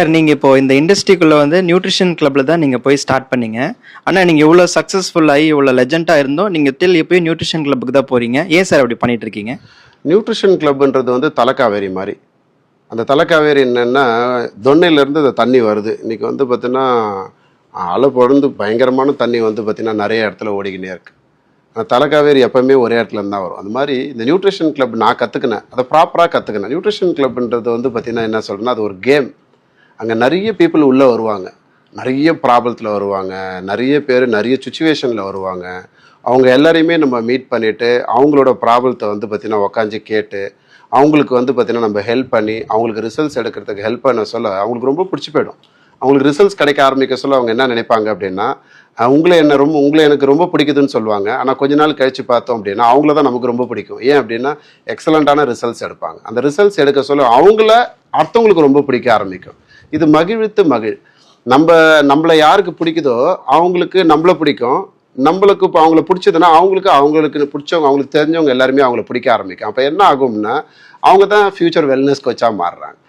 Sir நீங்கள் இப்போ இந்த இண்டஸ்ட்ரிக்குள்ளே வந்து நியூட்ரிஷன் கிளப்பில் தான் நீங்கள் போய் ஸ்டார்ட் பண்ணீங்க. ஆனால் நீங்கள் இவ்வளோ சக்ஸஸ்ஃபுல்லாகி இவ்வளோ லெஜெண்டாக இருந்தோம். நீங்கள் தில் எப்போயும் நியூட்ரிஷன் கிளப்புக்கு தான் போகிறீங்க ஏன் சார் அப்படி பண்ணிட்டு இருக்கீங்க? நியூட்ரிஷன் கிளப்ன்றது வந்து தலைக்காவேரி மாதிரி. அந்த தலைக்காவேரி என்னென்னா தொன்னையிலேருந்து அந்த தண்ணி வருது. இன்றைக்கி வந்து பார்த்தீங்கன்னா அலை பொழுந்து பயங்கரமான தண்ணி வந்து பார்த்திங்கன்னா நிறைய இடத்துல ஓடிக்கினே இருக்குது அந்த தலைக்காவேரி எப்போவுமே ஒரே இடத்துல தான் வரும். அந்த மாதிரி இந்த நியூட்ரிஷன் கிளப் நான் கற்றுக்கினேன் அதை ப்ராப்பராக கற்றுக்கினேன் நியூட்ரிஷன் கிளப்ன்றது வந்து பார்த்திங்கன்னா என்ன சொல்கிறேன்னா அது ஒரு கேம் அங்கே நிறைய பீப்புள் உள்ளே வருவாங்க. நிறைய ப்ராப்ளத்தில் வருவாங்க. நிறைய பேர் நிறைய சுச்சுவேஷனில் வருவாங்க. அவங்க எல்லாரையுமே நம்ம மீட் பண்ணிவிட்டு அவங்களோட ப்ராப்ளத்தை வந்து பார்த்திங்கன்னா உக்காந்து கேட்டு அவங்களுக்கு வந்து பார்த்திங்கன்னா நம்ம ஹெல்ப் பண்ணி அவங்களுக்கு ரிசல்ட்ஸ் எடுக்கிறதுக்கு ஹெல்ப் பண்ண சொல்ல அவங்களுக்கு ரொம்ப பிடிச்சி போயிடும். அவங்களுக்கு ரிசல்ட்ஸ் கிடைக்க ஆரம்பிக்க சொல்ல அவங்க என்ன நினைப்பாங்க அப்படின்னா உங்களை என்ன ரொம்ப உங்களை எனக்கு ரொம்ப பிடிக்குதுன்னு சொல்லுவாங்க. ஆனால் கொஞ்ச நாள் கழித்து பார்த்தோம் அப்படின்னா அவங்கள தான் நமக்கு ரொம்ப பிடிக்கும். ஏன் அப்படின்னா எக்ஸலண்ட்டான ரிசல்ட்ஸ் எடுப்பாங்க. அந்த ரிசல்ட்ஸ் எடுக்க சொல்ல அவங்கள அடுத்தவங்களுக்கு ரொம்ப பிடிக்க ஆரம்பிக்கும். இது மகிழ்வித்து மகிழ். நம்ம நம்மளை யாருக்கு பிடிக்குதோ அவங்களுக்கு நம்மள பிடிக்கும். நம்மளுக்கு இப்போ அவங்கள பிடிச்சதுன்னா அவங்களுக்கு அவங்களுக்கு பிடிச்சவங்க அவங்களுக்கு தெரிஞ்சவங்க எல்லாருமே அவங்கள பிடிக்க ஆரம்பிக்கும். அப்போ என்ன ஆகும்னா அவங்க தான் ஃபியூச்சர் வெல்னஸ் கோச்சாக மாறுறாங்க.